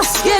gittin rastgele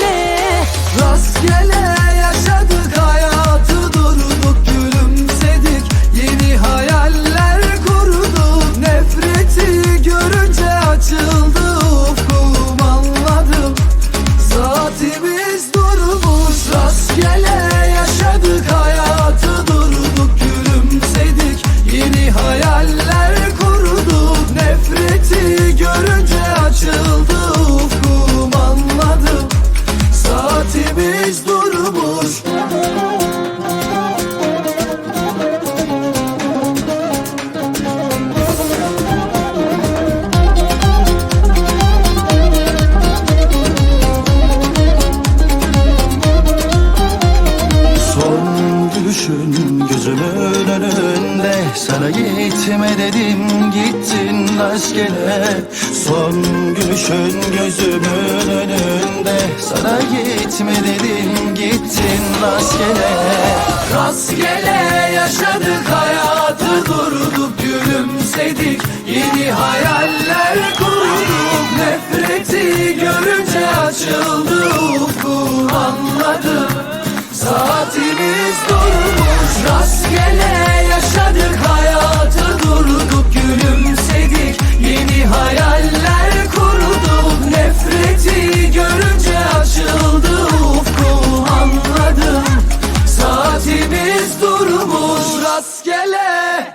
Sana gitme dedim gittin rastgele Son gülüşün gözümün önünde. Sana gitme dedim gittin rastgele Rastgele yaşadık hayatı durduk gülümsedik. Yeni hayaller kurduk. Nefreti görünce açıldı ufkum anladım Saatimiz durmuş rastgele rastgele.